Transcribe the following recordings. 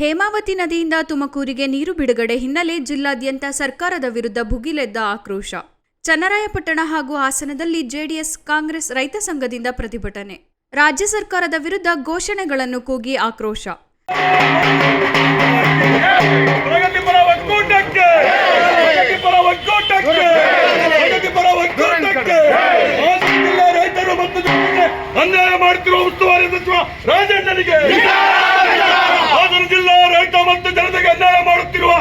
ಹೇಮಾವತಿ ನದಿಯಿಂದ ತುಮಕೂರಿಗೆ ನೀರು ಬಿಡುಗಡೆ ಹಿನ್ನೆಲೆ ಜಿಲ್ಲಾದ್ಯಂತ ಸರ್ಕಾರದ ವಿರುದ್ಧ ಭುಗಿಲೆದ್ದ ಆಕ್ರೋಶ. ಚನ್ನರಾಯಪಟ್ಟಣ ಹಾಗೂ ಹಾಸನದಲ್ಲಿ ಜೆಡಿಎಸ್, ಕಾಂಗ್ರೆಸ್ ರೈತ ಸಂಘದಿಂದ ಪ್ರತಿಭಟನೆ. ರಾಜ್ಯ ಸರ್ಕಾರದ ವಿರುದ್ಧ ಘೋಷಣೆಗಳನ್ನು ಕೂಗಿ ಆಕ್ರೋಶ. ಅನ್ಯಾಯ ಮಾಡುತ್ತಿರುವ ಉಸ್ತುವಾರಿ ಸಚಿವ ರಾಜಣ್ಣನಿಗೆ ಹಾಸನ ಜಿಲ್ಲಾ ರೈತ ಮತ್ತು ಜನತೆಗೆ ಅನ್ಯಾಯ ಮಾಡುತ್ತಿರುವ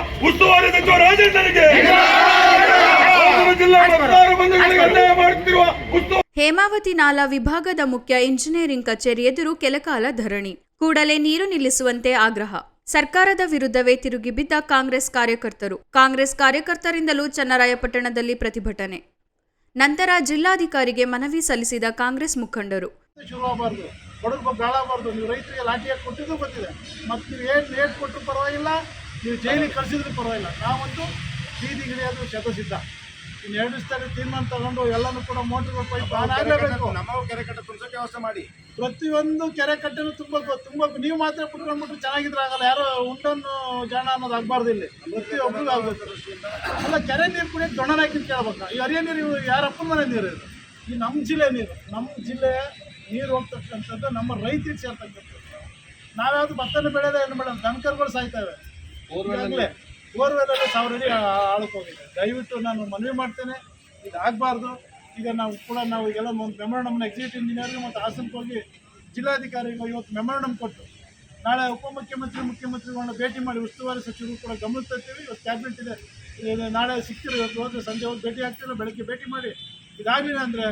ಸಚಿವ ಜಿಲ್ಲಾ ಅನ್ಯಾಯ ಮಾಡುತ್ತಿರುವ ಉಸ್ತುವಾರಿ ಹೇಮಾವತಿ ನಾಲಾ ವಿಭಾಗದ ಮುಖ್ಯ ಇಂಜಿನಿಯರಿಂಗ್ ಕಚೇರಿ ಎದುರು ಕೆಲಕಾಲ ಧರಣಿ. ಕೂಡಲೇ ನೀರು ನಿಲ್ಲಿಸುವಂತೆ ಆಗ್ರಹ. ಸರ್ಕಾರದ ವಿರುದ್ಧವೇ ತಿರುಗಿ ಬಿದ್ದ ಕಾಂಗ್ರೆಸ್ ಕಾರ್ಯಕರ್ತರು. ಕಾಂಗ್ರೆಸ್ ಕಾರ್ಯಕರ್ತರಿಂದಲೂ ಚನ್ನರಾಯಪಟ್ಟಣದಲ್ಲಿ ಪ್ರತಿಭಟನೆ. ನಂತರ ಜಿಲ್ಲಾಧಿಕಾರಿಗೆ ಮನವಿ ಸಲ್ಲಿಸಿದ ಕಾಂಗ್ರೆಸ್ ಮುಖಂಡರು. ಶುರು ಆಗಬಾರ್ದು ಬಡವ್ರು ಬೇಳಬಾರ್ದು ನೀವು ರೈತರಿಗೆ ಲಾಠಿ ಹಾಕಿ ಕೊಟ್ಟಿದ್ದು ಗೊತ್ತಿದೆ. ಮತ್ತು ನೀವು ಜೈಲಿಗೆ ಕಳಿಸಿದ್ರು ಪರವಾಗಿಲ್ಲ. ನಾವಂತೂ ಬೀದಿಗಿಳಿಯೋದು ಶತಸಿದ್ಧ. ಇನ್ನು ಎರಡು ದಿವಸದಲ್ಲಿ ತೀರ್ಮಾನ ತಗೊಂಡು ಎಲ್ಲನೂ ಕೂಡ ಮೋಟ್ರ್ ಪೈಪ್ ಆನ್ ಆಗಲೇಬೇಕು. ನಮ್ಮ ಕೆರೆ ಕಟ್ಟೆ ತುಂಬಿಸೋಕೆ ವ್ಯವಸ್ಥೆ ಮಾಡಿ. ಪ್ರತಿಯೊಂದು ಕೆರೆ ಕಟ್ಟೆನೂ ತುಂಬಬೇಕು. ತುಂಬಬೇಕು ನೀವು ಮಾತ್ರ ಕುಟ್ಕೊಂಡ್ಬಿಟ್ಟು ಚೆನ್ನಾಗಿದ್ರೆ ಆಗಲ್ಲ. ಯಾರು ಉಂಟನ್ನು ಜಾಣ ಅನ್ನೋದು ಆಗಬಾರ್ದು ಇಲ್ಲಿ. ಪ್ರತಿಯೊಬ್ಬರಿಗೂ ಆಗಬೇಕು. ಅಲ್ಲ ಕೆರೆ ನೀರು ಕೂಡ ದೊಣ್ಣನ ಹಾಕಿ ಕೇಳ್ಬೇಕು. ಈ ಹರಿಯ ನೀರು ಯಾರಪ್ಪನ ಯಾರ ಅಪ್ಪನ ಮನೆ ನೀರು ಇದು? ಈ ನಮ್ಮ ಜಿಲ್ಲೆ ನೀರು. ನಮ್ಮ ಜಿಲ್ಲೆ ನೀರು ಹೋಗ್ತಕ್ಕಂಥದ್ದು ನಮ್ಮ ರೈತರಿಗೆ ಸೇರ್ತಕ್ಕಂಥದ್ದು. ನಾವ್ಯಾವುದು ಭತ್ತನ ಬೆಳೆದ ಏನು ಬೇಡ. ದನಕರುಗಳು ಸಾಯ್ತವೆ ಈಗಾಗಲೇ ಬೋರ್ವೆಲ್ಲಲ್ಲಿ ಸಾವಿರ ಅಡಿ ಆಳಕ್ಕೆ ಹೋಗಿದೆ ದಯವಿಟ್ಟು ನಾನು ಮನವಿ ಮಾಡ್ತೇನೆ. ಇದು ಆಗಬಾರ್ದು ಈಗ ನಾವು ಕೂಡ ನಾವು ಎಲ್ಲ ಒಂದು ಮೆಮೊರಂಡಮ್ನ ಎಕ್ಸಿಕ್ಯೂಟಿವ್ ಇಂಜಿನಿಯರ್ಗೆ ಮತ್ತು ಹಾಸನಕ್ಕೆ ಹೋಗಿ ಜಿಲ್ಲಾಧಿಕಾರಿಗಳು ಇವತ್ತು ಮೆಮೊರಂಡಮ್ ಕೊಟ್ಟು ನಾಳೆ ಉಪಮುಖ್ಯಮಂತ್ರಿ ಮುಖ್ಯಮಂತ್ರಿಗಳನ್ನ ಭೇಟಿ ಮಾಡಿ ಉಸ್ತುವಾರಿ ಸಚಿವರು ಕೂಡ ಗಮನಿಸ್ತಾ ಇರ್ತೀವಿ ಇವತ್ತು ಕ್ಯಾಬಿನೆಟ್ ಇದೆ. ನಾಳೆ ಸಿಗ್ತಿರೋ ಇವತ್ತು ಹೋದರೆ ಸಂಜೆ ಹೋಗಿ ಭೇಟಿ ಆಗ್ತಿರೋ ಬೆಳಗ್ಗೆ ಭೇಟಿ ಮಾಡಿ. ಇದಾಗಲಿಲ್ಲ ಅಂದರೆ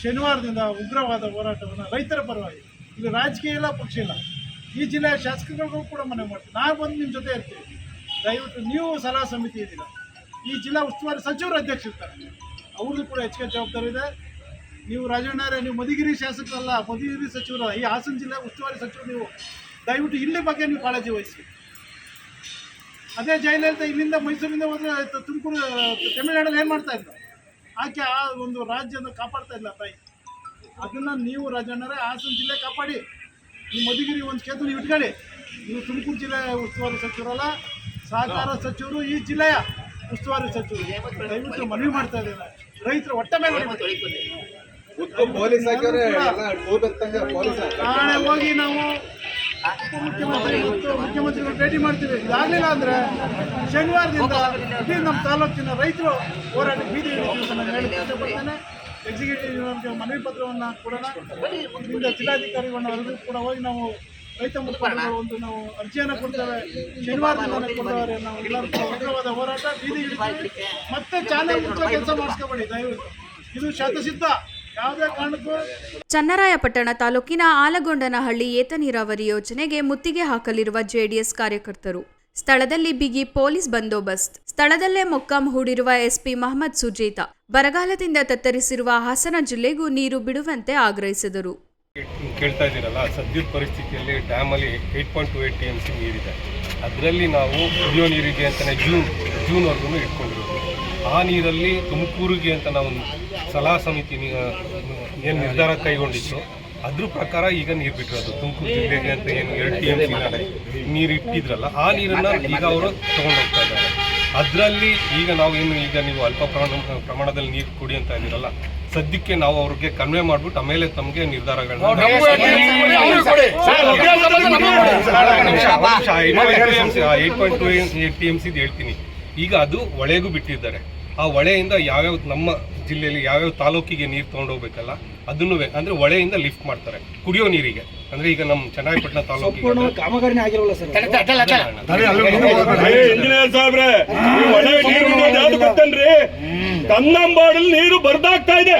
ಶನಿವಾರದಿಂದ ಉಗ್ರವಾದ ಹೋರಾಟವನ್ನು ರೈತರ ಪರವಾಗಿ. ಇದು ರಾಜಕೀಯ ಇಲ್ಲ ಪಕ್ಷ ಇಲ್ಲ. ಈ ಜಿಲ್ಲೆಯ ಶಾಸಕರಿಗೂ ಕೂಡ ಮನೆ ಮಾಡ್ತೀವಿ ನಾನು ಬಂದು ನಿಮ್ಮ ಜೊತೆ ಇರ್ತೀವಿ ದಯವಿಟ್ಟು ನೀವು ಸಲಹಾ ಸಮಿತಿ ಇದ್ದೀರಾ. ಈ ಜಿಲ್ಲಾ ಉಸ್ತುವಾರಿ ಸಚಿವರು ಅಧ್ಯಕ್ಷ ಇರ್ತಾರೆ. ಅವ್ರದ್ದು ಕೂಡ ಹೆಚ್ಚಿಗೆ ಜವಾಬ್ದಾರಿ ಇದೆ. ನೀವು ರಾಜಣ್ಣರೇ ನೀವು ಮಧುಗಿರಿ ಶಾಸಕರಲ್ಲ, ಮಧುಗಿರಿ ಸಚಿವರು, ಈ ಹಾಸನ ಜಿಲ್ಲೆ ಉಸ್ತುವಾರಿ ಸಚಿವರು ನೀವು ದಯವಿಟ್ಟು ಇಲ್ಲಿ ಬಗ್ಗೆ ನೀವು ಕಾಳಜಿ ವಹಿಸಿ ಅದೇ ಜಯಲಲಿತಾ ಇಲ್ಲಿಂದ ಮೈಸೂರಿಂದ ಹೋದರೆ ತುಮಕೂರು, ತಮಿಳುನಾಡಲ್ಲಿ ಏನು ಮಾಡ್ತಾ ಇದ್ದ ಆಕೆ ಆ ಒಂದು ರಾಜ್ಯನ ಕಾಪಾಡ್ತಾ ಇಲ್ಲ ತಾಯಿ. ಅದನ್ನು ನೀವು ರಾಜಣ್ಣರೇ ಹಾಸನ ಜಿಲ್ಲೆ ಕಾಪಾಡಿ. ಈ ಮಧುಗಿರಿ ಒಂದು ಕ್ಷೇತ್ರ ನೀವು ಇಟ್ಕೊಳ್ಳಿ. ನೀವು ತುಮಕೂರು ಜಿಲ್ಲೆ ಉಸ್ತುವಾರಿ ಸಚಿವರಲ್ಲ ಸಹಕಾರ ಸಚಿವರು ಈ ಜಿಲ್ಲೆಯ ಉಸ್ತುವಾರಿ ಸಚಿವರು. ದಯವಿಟ್ಟು ಮನವಿ ಮಾಡ್ತಾ ಇದ್ದೇನೆ. ರೈತರು ಒಟ್ಟ ಮೇಲೆ ನಾಳೆ ಹೋಗಿ ನಾವು ಉಪಮುಖ್ಯಮಂತ್ರಿ ಮತ್ತು ಮುಖ್ಯಮಂತ್ರಿಗಳು ಭೇಟಿ ಮಾಡ್ತೀವಿ. ಆಗಲಿಲ್ಲ ಅಂದ್ರೆ ಶನಿವಾರದಿಂದ ಇಡೀ ನಮ್ಮ ತಾಲೂಕಿನ ರೈತರು ಹೋರಾಟ ಬೀದಿ ನಾನು ಹೇಳಕ್ಕೆ ಇಷ್ಟಪಡ್ತೇನೆ ಎಕ್ಸಿಕ್ಯೂಟಿವ್ ಮನವಿ ಪತ್ರವನ್ನು ಕೊಡೋಣ. ಇಲ್ಲಿಂದ ಜಿಲ್ಲಾಧಿಕಾರಿಗಳನ್ನ ವರದಿ ಕೂಡ ಹೋಗಿ ನಾವು ರೈತ ಮುಖಂಡರು ಒಂದು ನಾವು ಅರ್ಜಿಯನ್ನು ಕೊಡ್ತೇವೆ, ಶನಿವಾರ ಕೊಡ್ತಾರೆ ನಾವು ಉಗ್ರವಾದ ಹೋರಾಟ ಬೀದಿ ಮತ್ತೆ ಚಾನೆಲ್ ಮುಚ್ಚೋ ಕೆಲಸ ಮಾಡಿಸ್ಕೋಬೇಡಿ, ದಯವಿಟ್ಟು. ಇದು ಶತಸಿದ್ಧ. ಚನ್ನರಾಯಪಟ್ಟಣ ತಾಲೂಕಿನ ಆಲಗೊಂಡನಹಳ್ಳಿ ಏತ ನೀರಾವರಿ ಯೋಜನೆಗೆ ಮುತ್ತಿಗೆ ಹಾಕಲಿರುವ ಜೆಡಿಎಸ್ ಕಾರ್ಯಕರ್ತರು. ಸ್ಥಳದಲ್ಲಿ ಬಿಗಿ ಪೊಲೀಸ್ ಬಂದೋಬಸ್ತ್. ಸ್ಥಳದಲ್ಲೇ ಮೊಕ್ಕಾಂ ಹೂಡಿರುವ ಎಸ್ಪಿ ಮಹಮ್ಮದ್ ಸುಜೀತಾ. ಬರಗಾಲದಿಂದ ತತ್ತರಿಸಿರುವ ಹಾಸನ ಜಿಲ್ಲೆಗೂ ನೀರು ಬಿಡುವಂತೆ ಆಗ್ರಹಿಸಿದರು. ಕೇಳ್ತಾ ಇದ್ದೀರಲ್ಲ, ಸದ್ಯದ ಪರಿಸ್ಥಿತಿಯಲ್ಲಿ ಡ್ಯಾಮಲ್ಲಿ eight point two eight T M C ನೀರಿದೆ. ಅದರಲ್ಲಿ ನಾವು ಕುಡಿಯೋ ನೀರಿಗೆ ಅಂತಲೇ ಜೂನ್, ಜೂನ್ವರೆಗೂ ಇಟ್ಕೊಂಡಿರೋದು. ಆ ನೀರಲ್ಲಿ ತುಮಕೂರಿಗೆ ಅಂತ ನಾವು ಸಲಹಾ ಸಮಿತಿ ಏನು ನಿರ್ಧಾರ ಕೈಗೊಂಡಿತ್ತು, ಅದ್ರ ಪ್ರಕಾರ ಈಗ ನೀರು ಬಿಟ್ಟಿರೋದು. ತುಮಕೂರು ಜಿಲ್ಲೆಗೆ ಅಂತ ಏನು ಎರಡು ಟಿ ಎಂ ಸಿ ನೀರು ಇಟ್ಟಿದ್ರಲ್ಲ, ಆ ನೀರನ್ನು ಈಗ ಅವರು ತೊಗೊಂಡೋಗ್ತಾ ಇದ್ದಾರೆ. ಅದರಲ್ಲಿ ಈಗ ನಾವು ಏನು ಈಗ ನೀವು ಅಲ್ಪ ಪ್ರಮಾಣ ಪ್ರಮಾಣದಲ್ಲಿ ನೀರು ಕುಡಿ ಅಂತ ಇದ್ದೀರಲ್ಲ ಸದ್ಯಕ್ಕೆ ನಾವು ಅವ್ರಿಗೆ ಕನ್ವೆ ಮಾಡ್ಬಿಟ್ಟು ಆಮೇಲೆ ತಮಗೆ ನಿರ್ಧಾರಗಳನ್ನ eight point two eight T M C ಹೇಳ್ತೀನಿ ಈಗ ಅದು ಒಳೆಗೂ ಬಿಟ್ಟಿದ್ದಾರೆ ಆ ಹೊಳೆಯಿಂದ ಯಾವ್ಯಾವ ನಮ್ಮ ಜಿಲ್ಲೆಯಲ್ಲಿ ಯಾವ್ಯಾವ ತಾಲೂಕಿಗೆ ನೀರು ತೊಗೊಂಡೋಗ್ಬೇಕಲ್ಲ ಅದನ್ನು ಅಂದ್ರೆ ಹೊಳೆಯಿಂದ ಲಿಫ್ಟ್ ಮಾಡ್ತಾರೆ ಕುಡಿಯೋ ನೀರಿಗೆ. ಅಂದ್ರೆ ಈಗ ನಮ್ಮ ಚೆನ್ನಾಗಿಪಟ್ಟಣ ತಾಲೂಕು ಕಾಮಗಾರಿ ಆಗಿರೋಲ್ಲ ಸರ್ ಇಂಜಿನಿಯರ್ ಸಾಹೇಬ್ರೆ ಹೊಳೆ ನೀರು ಕನ್ನಂಬಾಡಲ್ಲಿ ನೀರು ಬರ್ದಾಗ್ತಾ ಇದೆ.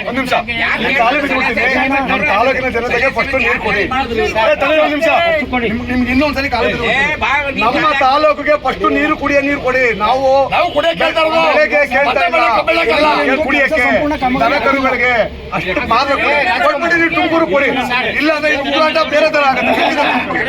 ಒಂದ್ ನಿಮಿಷ. ಕಾಲು ಬಿಟ್ಬಿಡ್ತೀನಿ ನಮ್ಮ ತಾಲೂಕಿನ ಜನತೆಗೆ ಫಸ್ಟ್ ನೀರು ಕೊಡಿ. ತಲೆ ಒಂದ್ ನಿಮಿಷ. ನಿಮ್- ನಿಮ್ಗೆ ಇನ್ನೊಂದ್ಸಲಿ ಕಾಲು. ನಮ್ಮ ತಾಲೂಕಿಗೆ ಫಸ್ಟ್ ನೀರು ಕುಡಿಯ ನೀರು ಕೊಡಿ. ನಾವು ಬೆಳೆಗೆ ಕುಡಿಯಕ್ಕೆ ದನ ಕರುಗಳಿಗೆ ಅಷ್ಟು ಮಾತ್ರ ನೀವು ತುಮಕೂರು ಕೊಡಿ. ಇಲ್ಲ ಅಂದ್ರೆ ಬೇರೆ ತರ ಆಗುತ್ತೆ.